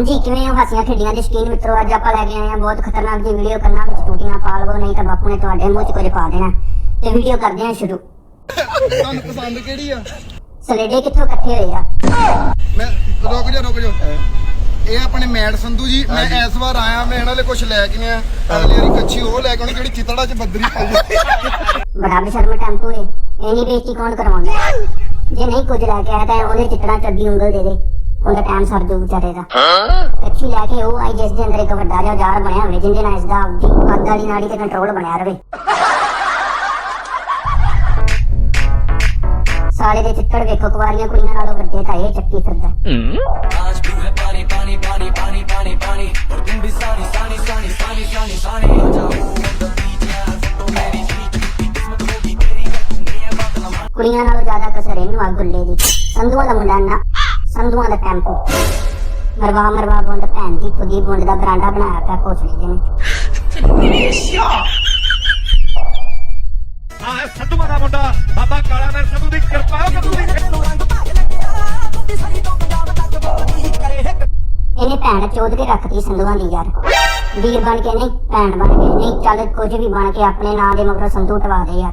ਹਾਂਜੀ ਕਿਵੇਂ ਹੋ? ਹਾਸੀਆਂ ਖੇਡੀਆਂ ਦੇ ਸ਼ਕੀਨ ਮਿੱਤਰੋ ਅੱਜ ਆਪਾਂ ਲੈ ਕੇ ਆਏ ਹਾਂ ਬਹੁਤ ਖਤਰਨਾਕ ਜੀ ਵੀਡੀਓ ਕਰਨਾ। ਵਿੱਚ ਟੂਟੀਆਂ ਪਾ ਲਵੋ ਨਹੀਂ ਤਾਂ ਬਾਪੂ ਨੇ ਤੁਹਾਡੇ ਮੂੰਹ 'ਚ ਕੁਝ ਪਾ ਦੇਣਾ। ਤੇ ਵੀਡੀਓ ਕਰਦੇ ਹਾਂ ਸ਼ੁਰੂ। ਤੁਹਾਨੂੰ ਪਸੰਦ ਕਿਹੜੀ ਆ? ਸਲੇਡੇ ਕਿੱਥੋਂ ਇਕੱਠੇ ਹੋਏ ਆ? ਮੈਂ ਰੁਕ ਜਾ ਰੁਕ ਜਾ। ਇਹ ਆਪਣੇ ਮੈਡ ਸੰਧੂ ਜੀ ਮੈਂ ਇਸ ਵਾਰ ਆਇਆ ਮੈਂ ਇਹਨਾਂ ਲਈ ਕੁਝ ਲੈ ਕੇ ਆਇਆ। ਅਗਲੀ ਵਾਰੀ ਕੱਚੀ ਉਹ ਲੈ ਕੇ ਆਉਣੀ ਜਿਹੜੀ ਚਿੱਤੜਾ 'ਚ ਬੱਦਰੀ ਪਾਈ ਬੜਾ ਬਸ਼ਰਮ ਟੈਂਪੂ ਏ। ਇੰਨੀ ਬੇਇੱਜ਼ਤੀ ਕੌਣ ਕਰਵਾਉਂਦਾ? ਜੇ ਨਹੀਂ ਕੁਝ ਲੈ ਕੇ ਆਇਆ ਤਾਂ ਉਹਦੇ ਚਿੱਟਣਾ ਚੱਡੀ ਉਂਗਲ ਦੇ ਦੇ। ਉਹਦਾ ਟਾਈਮ ਸਰ ਜੂ ਵਿਚਾਰੇ ਦਾ। ਟੈਕਸੀ ਲੈ ਕੇ ਉਹ ਆਈ ਜਿਸ ਦੇ ਅੰਦਰ ਇੱਕ ਵੱਡਾ ਜਿਹਾ ਜਾਰ ਬਣਿਆ ਹੋਵੇ ਜਿੰਦੇ ਨਾਲ ਇਸ ਦਾ ਆਪਦੀ ਕੱਦ ਵਾਲੀ ਨਾੜੀ ਤੇ ਕੰਟਰੋਲ ਬਣਿਆ ਰਵੇ। ਸਾਲੇ ਦੇ ਚਿੱਤੜ ਵੇਖੋ, ਕੁਵਾਰੀਆਂ ਕੁੜੀਆਂ ਨਾਲੋਂ ਵੱਡੇ ਤਾਂ ਇਹ ਚੱਕੀ ਫਿਰਦਾ। ਆਜ ਤੂੰ ਹੈ ਪਾਣੀ ਪਾਣੀ ਪਾਣੀ ਪਾਣੀ ਪਾਣੀ ਪਾਣੀ ਔਰ ਤੁਮ ਵੀ ਸਾਨੀ ਸਾਨੀ ਸਾਨੀ ਸਾਨੀ ਸਾਨੀ ਸਾਨੀ ਆ ਜਾਓ ਕੁੜੀਆਂ ਨਾਲੋਂ ਜ਼ਿਆਦਾ ਕਸਰ ਇਹਨੂੰ ਆ ਗੁੱਲੇ ਦੀ। ਸੰਧੂਆਂ ਦਾ ਮੁੰਡਾ ਨਾ ਸੰਧੂਆਂ ਦਾ ਟੈਂਪੂ। ਮਰਵਾ ਮਰਵਾ ਬੁੰਡ ਭੈਣ ਦੀ ਖੁਦੀ ਬੁੰਡ ਦਾ ਬਰਾਂਡਾ ਬਣਾਇਆ ਪਿਆ ਕੋਸਲੇ ਦੇ ਨੇ ਆ ਸੰਧੂਆਂ ਦਾ ਮੁੰਡਾ ਬਾਬਾ ਕਾਲਾ ਨਰ ਸੰਧੂ ਦੀ ਕਿਰਪਾ ਕਦੋਂ ਦੀ ਇਹਨੇ ਭੈਣ ਚੋਦ ਕੇ ਰੱਖਤੀ ਸੰਧੂਆਂ ਦੀ ਯਾਰ ਵੀਰ ਬਣ ਕੇ ਨਹੀਂ ਭੈਣ ਬਣ ਕੇ ਨਹੀਂ ਚੱਲ ਕੁਝ ਵੀ ਬਣ ਕੇ ਆਪਣੇ ਨਾਂ ਦੇ ਮਗਰੋਂ ਸੰਧੂ ਟਵਾ ਦੇ ਯਾਰ।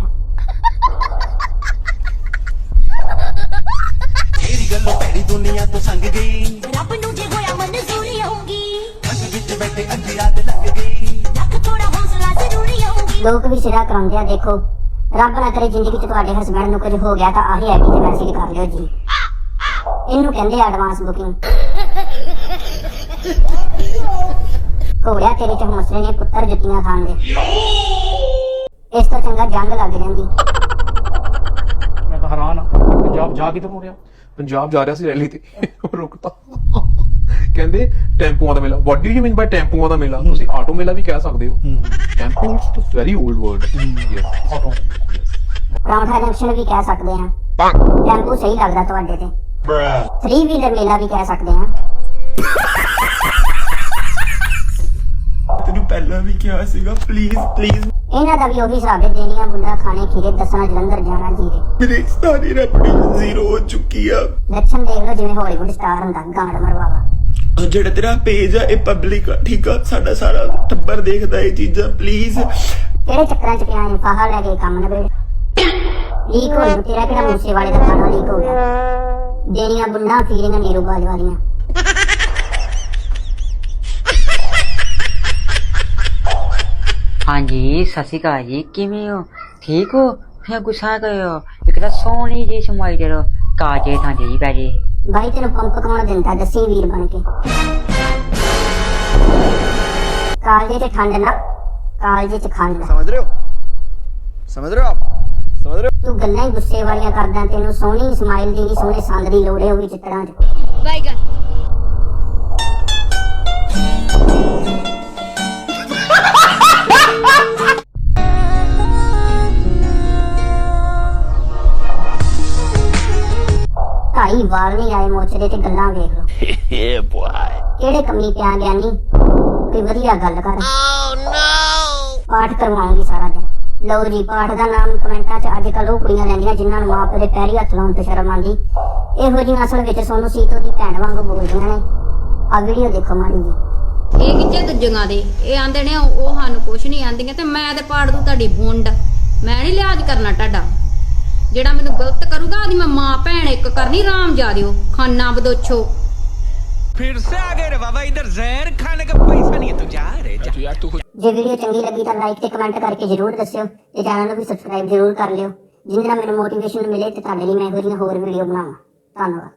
ਦੁਨੀਆ ਤੋਂ ਸੰਗ ਗਈ। ਰੱਬ ਨੂੰ ਜੇ ਹੋਇਆ ਮਨਜ਼ੂਰੀ ਆਉਂਗੀ ਅੱਖ ਵਿੱਚ ਬੈਠੇ ਅੱਧੀ ਰਾਤ ਲੱਗ ਗਈ। ਲੱਖ ਥੋੜਾ ਹੌਸਲਾ ਜ਼ਰੂਰੀ ਆਉਂਗੀ ਲੋਕ ਵੀ ਸਿਰਾ ਕਰਾਉਂਦੇ ਆ ਦੇਖੋ। ਰੱਬ ਨਾ ਕਰੇ ਜ਼ਿੰਦਗੀ 'ਚ ਤੁਹਾਡੇ ਹਸਬੰਡ ਨੂੰ ਕੁਝ ਹੋ ਗਿਆ ਤਾਂ ਆਹੀ ਆਈਡੀ ਤੇ ਮੈਸੇਜ ਕਰ ਲਿਓ ਜੀ। ਇਹਨੂੰ ਕਹਿੰਦੇ ਐਡਵਾਂਸ ਬੁਕਿੰਗ ਘੋੜਿਆ ਤੇਰੇ ਚ ਮੋਸਲੇ ਨੇ ਪੁੱਤਰ ਜਿੱਤੀਆਂ ਖਾਣ ਦੇ ਇਸ ਤੋਂ ਚੰਗਾ ਜੰਗ ਲੱਗ ਜਾਂਦੀ। ਮੈਂ ਤਾਂ ਹੈਰਾਨ ਆ। ਪੰਜਾਬ ਜਾ ਕਿੱਧਰ ਨੂੰ ਰਿਹਾ ਪੰਜਾਬ ਜਾ ਰਿਹਾ ਸੀ ਰੈਲੀ ਤੇ ਰੁਕਤਾ। ਕਹਿੰਦੇ ਟੈਂਪੂਆਂ ਦਾ ਮੇਲਾ। What do you mean by ਟੈਂਪੂਆਂ ਦਾ ਮੇਲਾ? ਤੁਸੀਂ ਆਟੋ ਮੇਲਾ ਵੀ ਕਹਿ ਸਕਦੇ ਹੋ। Tempo it's very old word yes auto paratha junction ਵੀ ਕਹਿ ਸਕਦੇ ਹਾਂ। ਟੈਂਪੂ ਸਹੀ ਲੱਗਦਾ ਤੁਹਾਡੇ ਤੇ। 3 ਵੀਲਰ ਮੇਲਾ ਵੀ ਕਹਿ ਸਕਦੇ ਹਾਂ ਤੈਨੂੰ ਪਹਿਲਾਂ ਵੀ ਕਿਹਾ ਸੀਗਾ ਪਲੀਜ਼ ਪਲੀਜ਼ ਇਹਨਾਂ ਦਾ ਵੀ ਉਹੀ ਹਿਸਾਬ ਹੈ ਦੇਣੀਆਂ ਬੁੰਦਾ ਖਾਣੇ ਖੀਰੇ ਦੱਸਣਾ ਜਲੰਧਰ ਜਾਣਾ ਜੀਰੇ। ਮੇਰੇ ਸਾਰੀ ਰੈਪੂਟੇਸ਼ਨ ਜ਼ੀਰੋ ਹੋ ਚੁੱਕੀ ਆ। ਲੱਛਣ ਦੇਖ ਲਓ ਜਿਵੇਂ ਹਾਲੀਵੁੱਡ ਸਟਾਰ ਹੁੰਦਾ ਗਾਂਡ ਮਰਵਾਵਾ। ਆਹ ਜਿਹੜਾ ਤੇਰਾ ਪੇਜ ਆ ਇਹ ਪਬਲਿਕ ਆ ਠੀਕ ਆ? ਸਾਡਾ ਸਾਰਾ ਟੱਬਰ ਦੇਖਦਾ ਇਹ ਚੀਜ਼ਾਂ ਪਲੀਜ਼ ਕਿਹੜੇ ਚੱਕਰਾਂ ਚ ਪਿਆ ਹੈ ਫਾਹਾ ਲੈ ਕੇ ਕੰਮ ਨਵੇੜ ਲੀਕ ਹੋ ਗਿਆ ਤੇਰਾ ਕਿਹੜਾ ਮੂਸੇ ਵਾਲੇ ਦਾ ਗਾਣਾ ਲੀਕ ਹੋ ਗਿਆ? ਦੇਣੀਆਂ ਬੁੰਦਾ ਫੀਲਿੰਗਾਂ ਨੀਰੂ ਬਾਜ ਵਾਲੀਆਂ ਹਾਂਜੀ ਸਤਿ ਸ਼੍ਰੀ ਅਕਾਲ ਜੀ। ਕਿਵੇਂ ਹੋ? ਠੀਕ ਹੋ? ਫਿਰ ਗੁੱਸਾ ਕਰਿਓ। ਇੱਕ ਤਾਂ ਸੋਹਣੀ ਜੀ ਸਮਾਈ ਦੇ ਰੋ ਕਾਜੇ ਥਾਂ ਜੀ ਪੈ ਜੀ। ਬਾਈ ਤੈਨੂੰ ਪੰਪ ਕੌਣ ਦਿੰਦਾ ਦੱਸੀ ਵੀਰ ਬਣ ਕੇ। ਕਾਲਜੇ ਚ ਠੰਡ ਨਾ ਕਾਲਜੇ ਚ ਖੰਡ। ਸਮਝ ਰਹੇ ਹੋ? ਸਮਝ ਰਹੇ ਹੋ ਆਪ? ਸਮਝ ਰਹੇ ਤੂੰ ਗੱਲਾਂ ਹੀ ਗੁੱਸੇ ਵਾਲੀਆਂ ਕਰਦਾ ਤੈਨੂੰ ਸੋਹਣੀ ਸਮਾਈਲ ਦੀ ਨਹੀਂ ਸੋਹਣੇ ਸੰਗ ਦੀ ਲੋੜ ਹੈ ਉਹ ਵੀ ਚਿੱਤਰਾਂ ਚ। ਢਾਈ ਵਾਲ ਨਹੀਂ ਆਏ ਮੋਚਰੇ ਤੇ ਗੱਲਾਂ ਵੇਖ ਲੋ ਕਿਹੜੇ ਕੰਮੀ ਪਿਆ ਗਿਆਨੀ ਕੋਈ ਵਧੀਆ ਗੱਲ ਕਰ। ਪਾਠ ਕਰਵਾਉਂਗੀ ਸਾਰਾ ਦਿਨ। ਲਓ ਜੀ ਪਾਠ ਦਾ ਨਾਮ ਕਮੈਂਟਾਂ 'ਚ ਅੱਜ ਕੱਲ੍ਹ ਉਹ ਕੁੜੀਆਂ ਲੈਂਦੀਆਂ ਜਿਨ੍ਹਾਂ ਨੂੰ ਮਾਪੇ ਦੇ ਪੈਰੀ ਹੱਥ ਲਾਉਣ ਤੇ ਸ਼ਰਮ ਆਉਂਦੀ। ਇਹੋ ਜਿਹੀਆਂ ਅਸਲ ਵਿੱਚ ਸੋਨੂੰ ਸੀਤੋ ਦੀ ਭੈਣ ਵਾਂਗੂ ਬੋਲਦੀਆਂ ਨੇ। ਆ ਵੀਡੀਓ ਦੇਖੋ ਮਾੜੀ ਜੀ। ਇਹ ਕਿੱਥੇ ਦੂਜੀਆਂ ਦੇ। ਇਹ ਆਂਦੇ ਨੇ ਉਹ ਉਹ ਸਾਨੂੰ ਕੁਛ ਨਹੀਂ ਆਂਦੀਆਂ ਤੇ ਮੈਂ ਤੇ ਪਾੜ ਦੂ ਤੁਹਾਡੀ ਬੁੰਡ। ਮੈਂ ਨਹੀਂ ਲਿਆਜ ਕਰਨਾ ਤੁਹਾਡਾ। ਜਿਹੜਾ ਮੈਨੂੰ ਗਲਤ ਕਰੂਗਾ ਆਦੀ ਮੈਂ ਮਾਂ ਭੈਣ ਇੱਕ ਕਰਨੀ ਰਾਮ ਜਾ ਦਿਓ ਖਾਨਾ ਬਦੋਛੋ फिर से आ गए रे बाबा इधर जहर खाने का पैसा नहीं है तू जा रे जा ਜੇ ਵੀਡੀਓ ਚੰਗੀ ਲੱਗੀ ਤਾਂ ਲਾਈਕ ਤੇ ਕਮੈਂਟ ਕਰਕੇ ਜਰੂਰ ਦੱਸਿਓ ਤੇ ਚੈਨਲ ਨੂੰ ਵੀ ਸਬਸਕ੍ਰਾਈਬ ਜਰੂਰ ਕਰ ਲਿਓ ਜਿੰਦੇ ਨਾਲ ਮੈਨੂੰ ਮੋਟੀਵੇਸ਼ਨ ਮਿਲੇ ਤੇ ਤੁਹਾਡੇ ਲਈ ਮੈਂ ਇਹੋ ਜਿਹੀਆਂ ਹੋਰ ਵੀਡੀਓ ਬਣਾਵਾਂ ਧੰਨਵਾਦ